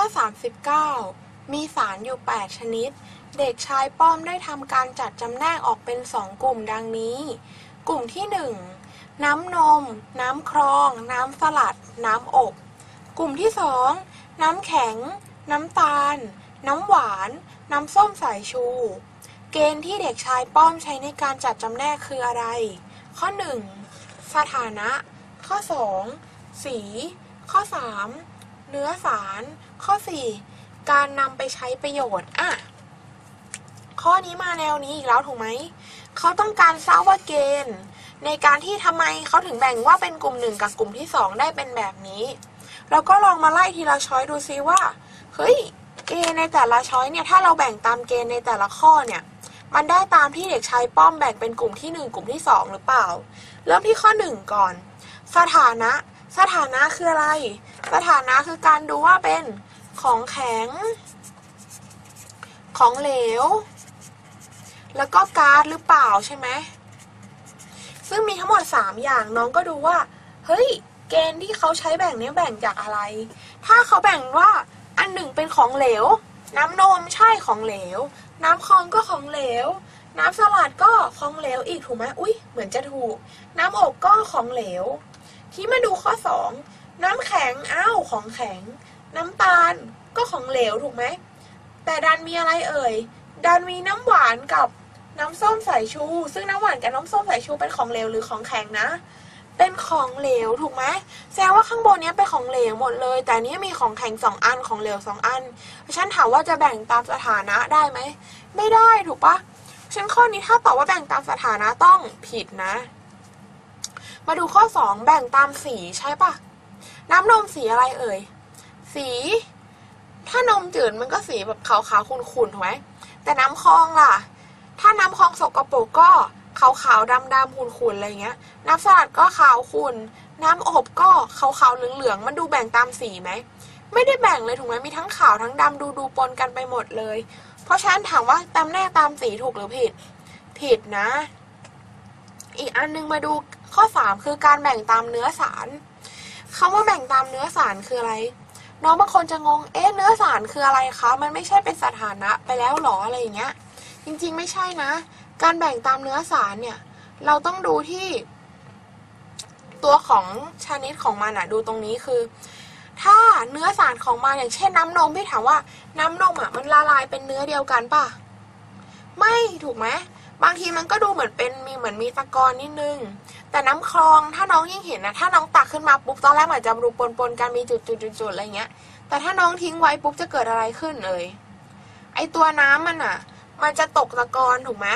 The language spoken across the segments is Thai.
ข้อ 39 มีสารอยู่ 8 ชนิด เด็กชายป้อมได้ทำการจัดจำแนกออกเป็น 2 กลุ่มดังนี้ กลุ่มที่ 1 น้ำนม น้ำครอง น้ำสลัด น้ำอบ กลุ่มที่ 2 น้ำแข็ง น้ำตาล น้ำหวาน น้ำส้มสายชู เกณฑ์ที่เด็กชายป้อมใช้ในการจัดจำแนกคืออะไร ข้อ 1 สถานะ ข้อ 2 สี ข้อ 3 เนื้อสาร ข้อ 4 การนำไปใช้ประโยชน์อะข้อนี้มาแนวนี้อีกแล้วถูกไหม เขาต้องการทราบว่าเกณฑ์ ในการที่ทำไมเขาถึงแบ่งว่าเป็นกลุ่มหนึ่งกับกลุ่มที่สองได้เป็นแบบนี้ เราก็ลองมาไล่ทีละช้อยดูซิว่า เฮ้ย เกณฑ์ในแต่ละช้อยเนี่ย ถ้าเราแบ่งตามเกณฑ์ในแต่ละข้อเนี่ย มันได้ตามที่เด็กชายป้อมแบ่งเป็นกลุ่มที่หนึ่งกลุ่มที่สองหรือเปล่า เริ่มที่ข้อหนึ่งก่อน สถานะ สถานะคืออะไร สถานะคือการดูว่าเป็นของแข็ง ของเหลว แล้วก็ก๊าซหรือเปล่าใช่ไหม ซึ่งมีทั้งหมด 3 อย่างน้องก็ดูว่า เฮ้ย เกณฑ์ที่เขาใช้แบ่งเนี้ยแบ่งจากอะไร ถ้าเขาแบ่งว่าอันหนึ่งเป็นของเหลว น้ำนมใช่ของเหลว น้ำคลองก็ของเหลว น้ำสลัดก็ของเหลวอีกถูกไหมอุ้ยเหมือนจะถูก น้ำอบก็ของเหลว ที่มาดูข้อ 2 น้ำแข็งอ้าวของแข็ง น้ำตาลก็ของเหลวถูกไหม แต่ดันมีอะไรเอ่ย ดันมีน้ำหวานกับน้ำส้มสายชู ซึ่งน้ำหวานกับน้ำส้มสายชูเป็นของเหลวหรือของแข็งนะ เป็นของเหลวถูกไหมแสดงว่าข้างบนนี้เป็นของเหลวหมดเลย แต่นนี้มีของแข็งสองอันของเหลวสองอันฉันถามว่าจะแบ่งตามสถานะได้ไหม ไม่ได้ถูกปะฉันข้อนี้ถ้าตอบว่าแบ่งตามสถานะต้องผิดนะ มาดูข้อ 2 แบ่งตามสีใช่ปะน้ำนมสีอะไรเอ่ย สี ถ้านมจืดมันก็สีแบบขาวๆขุ่นๆถูกไหมแต่น้ำคลองล่ะ ถ้าน้ำคลองสกปรกก็ขาวๆดำๆขุ่นๆอะไรเงี้ย น้ำสลัดก็ขาวขุ่น น้ำอบก็ขาวๆเหลืองๆ มันดูแบ่งตามสีไหม ไม่ได้แบ่งเลยถูกไหมมีทั้งขาวทั้งดำดูดูปนกันไปหมดเลย เพราะฉะนั้นถามว่าตามแน่ตามสีถูกหรือผิด ผิดนะ อีกอันนึงมาดู ข้อ 3 คือการแบ่งตามเนื้อสารคำว่าแบ่งตามเนื้อสารคืออะไร น้องบางคนจะงง เอ๊ะ เนื้อสารคืออะไรคะ มันไม่ใช่เป็นสถานะไปแล้วหรออะไรอย่างเงี้ย จริงๆไม่ใช่นะ การแบ่งตามเนื้อสารเนี่ย เราต้องดูที่ ตัวของชนิดของมันอะดูตรงนี้คือ ถ้าเนื้อสารของมันอย่างเช่นน้ำนมพี่ถามว่า น้ำนมอะมันละลายเป็นเนื้อเดียวกันป่ะ ไม่ถูกไหมบางทีมันก็ดูเหมือนเป็นมีเหมือนมีตะกอนนิดนึง แต่น้ำคลองถ้าน้องยิ่งเห็นนะถ้าน้องตักขึ้นมาปุ๊บตอนแรกอนจจะดูปนๆกันมีจุดๆๆๆอะไรเงี้ย แต่ถ้าน้องทิ้งไว้ปุ๊บจะเกิดอะไรขึ้นเอ่ยไอตัวน้ำมันอะ มันจะตกตะกอนถูกไหม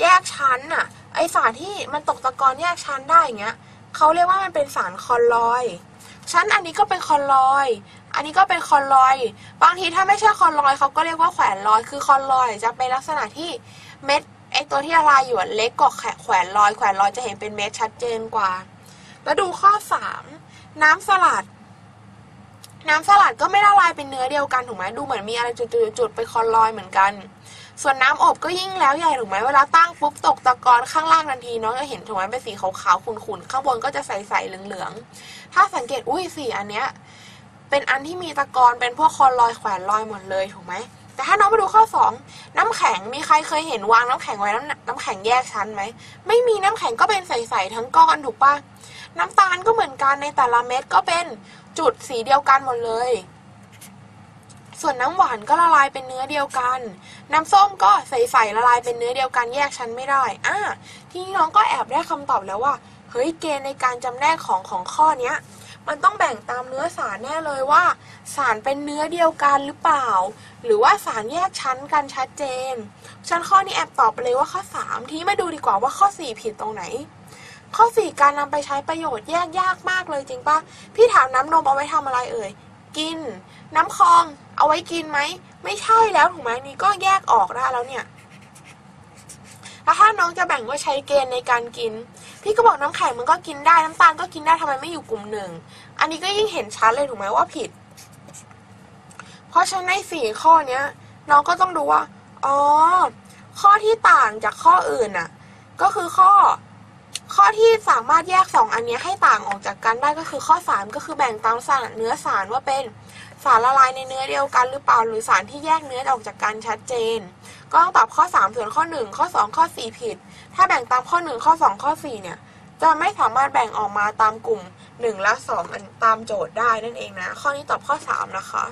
แยกชั้นอะ ไอสารที่มันตกตะกอนแยกชั้นได้อย่างเงี้ยเขาเรียกว่ามันเป็นสารคอลลอยด์ชั้นอันนี้ก็เป็นคอลลอยด์อันนี้ก็เป็นคอลลอยด์บางทีถ้าไม่ใช่คอลลอยด์เขาก็เรียกว่าแขวนลอย คือคอลลอยด์จะเป็นลักษณะที่เม็ด ไอตัวที่ละลายอยู่อะเล็กกว่าแขวนลอยแขวนลอยจะเห็นเป็นเม็ดชัดเจนกว่า แล้วดูข้อสามน้ำสลัด น้ำสลัดก็ไม่ละลายเป็นเนื้อเดียวกันถูกไหมดูเหมือนมีอะไรจุดๆไปคอลลอยเหมือนกัน ส่วนน้ำอบก็ยิ่งแล้วใหญ่ถูกไหมเวลาตั้งปุ๊บตกตะกอนข้างล่างทันทีน้องจะเห็นถูกไหมเป็นสีขาวๆขุ่นๆข้างบนก็จะใสๆเหลืองๆถ้าสังเกตอุ้ยสีอันเนี้ยเป็นอันที่มีตะกอนเป็นพวกคอลลอยด์แขวนลอยหมดเลยถูกไหม แต่ถ้าน้องมาดูข้อ 2 น้ำแข็งมีใครเคยเห็นวางน้ำแข็งไว้น้ำน้ำแข็งแยกชั้นไหมไม่มีน้ำแข็งก็เป็นใสๆทั้งก้อนถูกปะน้ำตาลก็เหมือนกันในแต่ละเม็ดก็เป็นจุดสีเดียวกันหมดเลย ส่วนน้ำหวานก็ละลายเป็นเนื้อเดียวกัน น้ำส้มก็ใสๆละลายเป็นเนื้อเดียวกันแยกชั้นไม่ได้อะที่น้องก็แอบได้คำตอบแล้วว่าเฮ้ยเกณฑ์ในการจำแนกของของข้อเนี้ย มันต้องแบ่งตามเนื้อสารแน่เลยว่า สารเป็นเนื้อเดียวกันหรือเปล่า หรือว่าสารแยกชั้นกันชัดเจนฉันข้อนี้แอบตอบไปเลยว่าข้อ 3 ที่มาดูดีกว่าว่าข้อ 4 ผิดตรงไหน ข้อ 4 การนำไปใช้ประโยชน์แยกยากมากเลยจริงปะพี่ถามน้ำนมเอาไว้ทำอะไรเอ่ยกิน น้ำคลอง เอาไว้กินไหมไม่ใช่แล้วถูกไหมนี่ก็แยกออกได้แล้วเนี่ยแล้วถ้าน้องจะแบ่งว่าใช้เกณฑ์ในการกิน พี่ก็บอกน้ำแข็งมันก็กินได้น้ำตาลก็กินได้ทำไมไม่อยู่กลุ่มหนึ่ง อันนี้ก็ยิ่งเห็นชัดเลยถูกไหมว่าผิด เพราะฉะนั้นในสี่ข้อเนี้ยน้องก็ต้องดูว่า อ๋อ ข้อที่ต่างจากข้ออื่นน่ะ ก็คือข้อ ข้อที่สามารถแยกสองอันนี้ให้ต่างออกจากกันได้ก็คือข้อ3ก็คือแบ่งตามสารเนื้อสารว่าเป็นสารละลายในเนื้อเดียวกันหรือเปล่าหรือสารที่แยกเนื้อออกจากกันชัดเจน ก็ต้องตอบข้อ 3 ส่วนข้อ 1 ข้อ 2 ข้อ 4 ผิด ถ้าแบ่งตามข้อ 1 ข้อ 2 ข้อ 4 เนี่ย จะไม่สามารถแบ่งออกมาตามกลุ่ม 1 และ2อันตามโจทย์ได้นั่นเองนะ ข้อนี้ตอบข้อ 3 นะคะ